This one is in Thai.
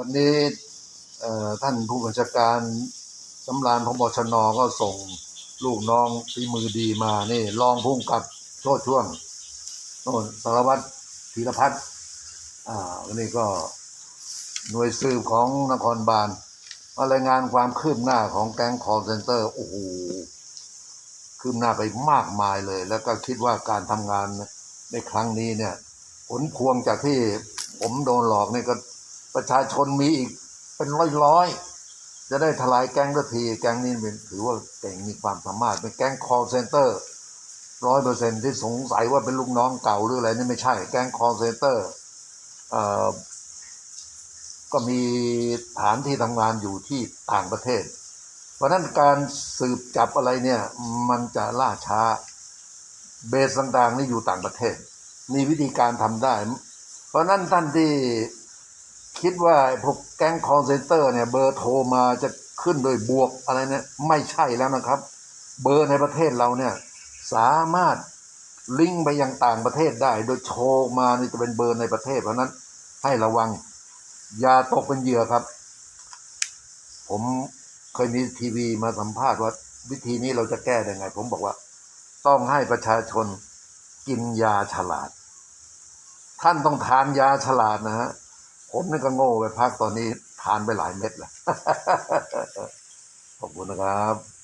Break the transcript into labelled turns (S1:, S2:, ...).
S1: วันนี้ท่านผู้บัญชาการสำรานของบชนก็ส่งลูกน้องฝีมือดีมานี่รองพุ่งกับโชดช่วงโน่นสารวัตรธีรพัฒน์อ่าวันนี้ก็หน่วยสืบของนครบาลมารายงานความคืบหน้าของแก๊งคอร์เซนเตอร์โอ้โหคืบหน้าไปมากมายเลย แล้วก็คิดว่าการทำงานในครั้งนี้เนี่ย ผลพวงจากที่ผมโดนหลอกนี่ก็ ประชาชนมีอีกเป็นร้อยร้อยๆ จะได้ทลายแก๊งทันทีแก๊งนี้เป็นถือว่าเก่งมีความสามารถเป็นแก๊ง call center ร้อยเปอร์เซ็นที่สงสัยว่าเป็นลูกน้องเก่าหรืออะไรนี่ไม่ใช่แก๊ง call center เอ่อก็มีฐานที่ทำงานอยู่ที่ต่างประเทศ เพราะนั้นการสืบจับอะไรเนี่ย มันจะล่าช้าเบสต่างๆนี่อยู่ต่างประเทศ มีวิธีการทำได้ เพราะฉะนั้นท่านที่ คิดว่าไอ้พวกแก๊งคอร์เซนเตอร์เนี่ยเบอร์โทรมาจะขึ้นโดยบวกอะไรเนี่ยไม่ใช่แล้วนะครับ เบอร์ในประเทศเราเนี่ยสามารถลิงก์ไปยังต่างประเทศได้ โดยโทรมานี่จะเป็นเบอร์ในประเทศเพราะฉะนั้นให้ระวัง อย่าตกเป็นเหยื่อครับ ผมเคยมีทีวีมาสัมภาษณ์ว่าวิธีนี้เราจะแก้ยังไง ผมบอกว่า ต้องให้ประชาชนกินยาฉลาด ท่านต้องทานยาฉลาดนะฮะ ผมนี่ก็โง่ไปพักตอนนี้ทานไปหลายเม็ดแล้วขอบคุณนะครับ